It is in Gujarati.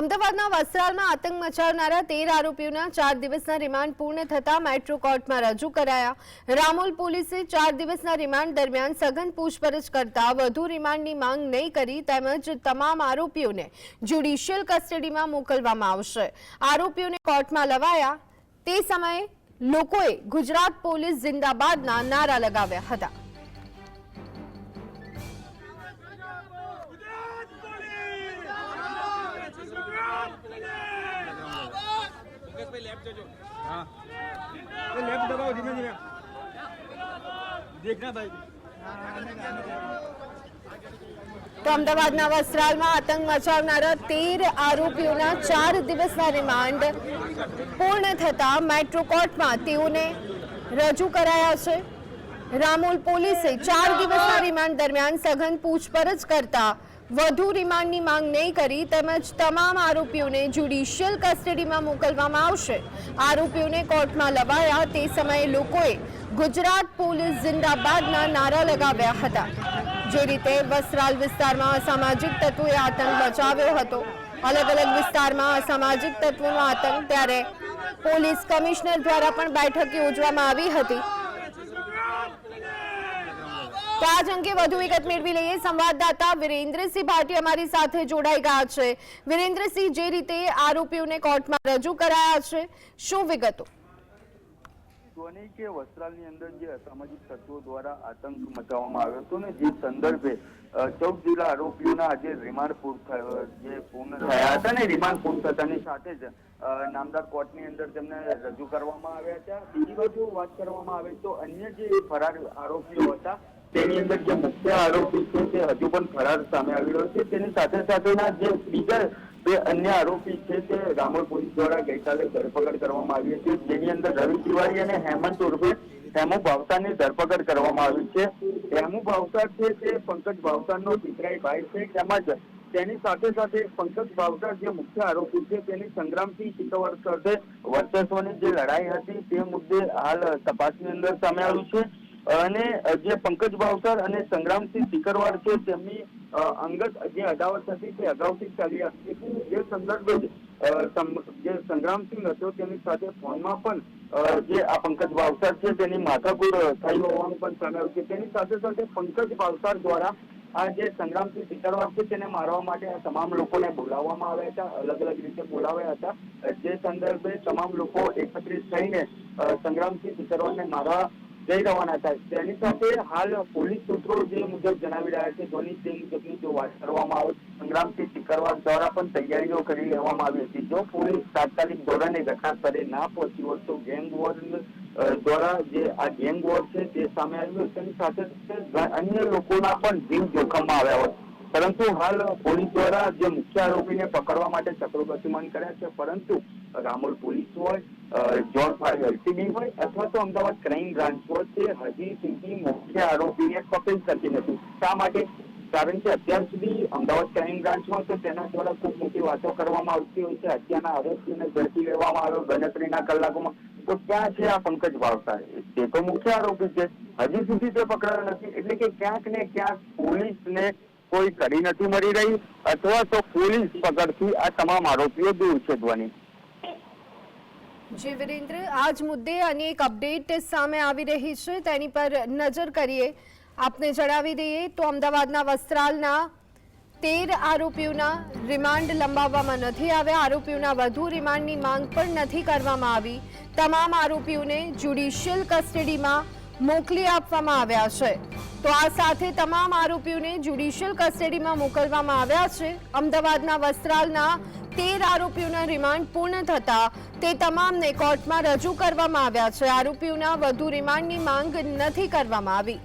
અમદાવાદના વસ્ત્રાલમાં આતંક મચાવનારા તેર આરોપીઓના ચાર દિવસના રિમાન્ડ પૂર્ણ થતા મેટ્રો કોર્ટમાં રજૂ કરાયા. રામોલ પોલીસે ચાર દિવસના રિમાન્ડ દરમિયાન સઘન પૂછપરછ કરતા વધુ રિમાન્ડની માંગ નહીં કરી તેમજ તમામ આરોપીઓને જ્યુડિશિયલ કસ્ટડીમાં મોકલવામાં આવશે. આરોપીઓને કોર્ટમાં લવાયા. તે સમયે લોકોએ ગુજરાત પોલીસ જિંદાબાદના નારા લગાવ્યા હતા. हाँ ये लेफ्ट दबाओ धीमे धीमे देखना भाई તો અમદાવાદના વસ્ત્રાલમાં આતંક મચાવનારા તેર આરોપીઓના ચાર દિવસના રિમાન્ડ પૂર્ણ થતા મેટ્રો કોર્ટમાં તેઓને રજૂ કરાયા છે રામોલ પોલીસે ચાર દિવસના રિમાન્ડ દરમિયાન સઘન પૂછપરછ કરતા વધુ રિમાન્ડની માંગ નહીં કરી, તેમજ તમામ આરોપીઓને જ્યુડિશિયલ કસ્ટડીમાં મોકલવામાં આવશે. આરોપીઓને કોર્ટમાં લવાયા તે સમયે લોકોએ ગુજરાત પોલીસ જિંદાબાદના નારા લગાવ્યા હતા. જે રીતે વસ્ત્રાલ વિસ્તારમાં અસામાજિક તત્વોએ આતંક મચાવ્યો હતો. અલગ અલગ વિસ્તારમાં અસામાજિક તત્વોનો આતંક ત્યારે પોલીસ કમિશનર દ્વારા પણ બેઠક યોજવામાં આવી હતી. તો આજ અંગે વધુ વિગત મેળવી લઈએ. સંવાદદાતા વિરેન્દ્રસિંહ ભાટી અમારી સાથે જોડાઈ ગયા છે. વિરેન્દ્રસિંહ, જે રીતે આરોપીઓને કોર્ટમાં રજૂ કરાયા છે, શું વિગતો? ધ્વનિ કે વસ્ત્રાલની અંદર નામદાર કોર્ટની તેમને રજૂ કરવામાં આવ્યા હતા. બીજી બાજુ વાત કરવામાં આવે તો અન્ય જે ફરાર આરોપીઓ હતા તેની અંદર જે મુખ્ય આરોપી છે તે હજુ પણ ફરાર સામે આવી રહ્યો છે. તેની સાથે સાથેના જે બીજા બે અન્ય આરોપી છે તે રામોલ પોલીસ દ્વારા ગઈકાલે ધરપકડ કરવામાં આવી હતી. જેની અંદર રવિ તિવારી અને હેમંત ઉર્ફે હેમુ ભાવસારની ધરપકડ કરવામાં આવી છે. હેમુ ભાવસાર છે તે પંકજ ભાવસારનો પિતરાઈ ભાઈ છે. તેમજ તેની સાથે સાથે પંકજ ભાવસાર જે મુખ્ય આરોપી છે તેની સંગ્રામસિંહ શિકવર સાથે વર્ચસ્વની જે લડાઈ હતી તે મુદ્દે હાલ તપાસની અંદર સામે આવ્યું છે. અને જે પંકજ ભાવસર અને સંગ્રામસિંહ સિકરવાર છે તેમની અંગત જે અદાવત હતી તે અગાઉથી ચાલી હતી જે સંદર્ભે જ, સંગ્રામસિંહ હતો તેની સાથે ફોનમાં પણ જે આ પંકજ ભાવસાર છે તેની માથાકૂટ થઈ હોવાનું પણ સામે છે. તેની સાથે સાથે પંકજ ભાવસાર દ્વારા આ જે સંગ્રામસિંહ સિકરવાર છે તેને મારવા માટે આ તમામ લોકોને બોલાવવામાં આવ્યા હતા અલગ અલગ રીતે બોલાવ્યા હતા. જે સંદર્ભે તમામ લોકો એકત્રિત થઈને સંગ્રામસિંહ સિકરવાડને મારવા જઈ રવાના થાય તેની સાથે હાલ પોલીસ સૂત્રો જે મુજબ જણાવી રહ્યા છે ધોની તે મુજબની જો વાત કરવામાં આવે સંગ્રામસિંહ સિકરવાડ દ્વારા પણ તૈયારીઓ કરી લેવામાં આવી હતી. જો પોલીસ તાત્કાલિક ધોરણે ઘટના સ્થળે ના પહોંચી હોત તો ગેંગ વોર દ્વારા જે આ ગેંગ વોર છે તે સામે આવ્યું. તેની સાથે અન્ય લોકોના પણ જીવ જોખમમાં આવ્યા હોત. પરંતુ હાલ પોલીસ દ્વારા જે મુખ્ય આરોપીને પકડવા માટે ચક્રો ગતિમાન કર્યા છે, પરંતુ રામોલ પોલીસ હોય જોન ફાઈવ એલસીબી હોય, અથવા તો અમદાવાદ ક્રાઇમ બ્રાન્ચ હોય, તે હજી સુધી મુખ્ય આરોપીને પકડી શકી નથી. શા માટે? કારણ કે અત્યાર સુધી અમદાવાદ ક્રાઇમ બ્રાન્ચમાં તો તેના દ્વારા ખૂબ મોટી વાતો કરવામાં આવતી હોય છે. હત્યાના આરોપીને ઝડપી લેવામાં આવ્યો ગણતરીના કલાકોમાં. તો ક્યાં છે આ પંકજ વાવતા તે તો મુખ્ય આરોપી છે. હજી સુધી તે પકડાયો નથી. એટલે કે ક્યાંક ને ક્યાંક પોલીસને કોઈ કરી નથી મળી રહી અથવા તો પોલીસ પકડથી આ તમામ આરોપીઓ દૂર છે ધ્વની. જી વિરેન્દ્ર, આજ મુદ્દે અનેક અપડેટ સામે આવી રહી છે. તેની પર નજર કરીએ. આપને જણાવી દઈએ તો અમદાવાદના વસ્ત્રાલના તેર આરોપીઓના રિમાન્ડ લંબાવવામાં નથી આવ્યા. આરોપીઓના વધુ રિમાન્ડની માંગ પણ નથી કરવામાં આવી. તમામ આરોપીઓને જ્યુડિશિયલ કસ્ટડીમાં મોકલી આપવામાં આવ્યા છે. તો આ સાથે તમામ આરોપીઓને જ્યુડિશિયલ કસ્ટડીમાં મોકલવામાં આવ્યા છે. અમદાવાદના વસ્ત્રાલના તેર આરોપીઓના રિમાન્ડ પૂર્ણ થતા તે તમામને કોર્ટમાં રજૂ કરવામાં આવ્યા છે. આરોપીઓના વધુ રિમાન્ડની માંગ નથી કરવામાં આવી.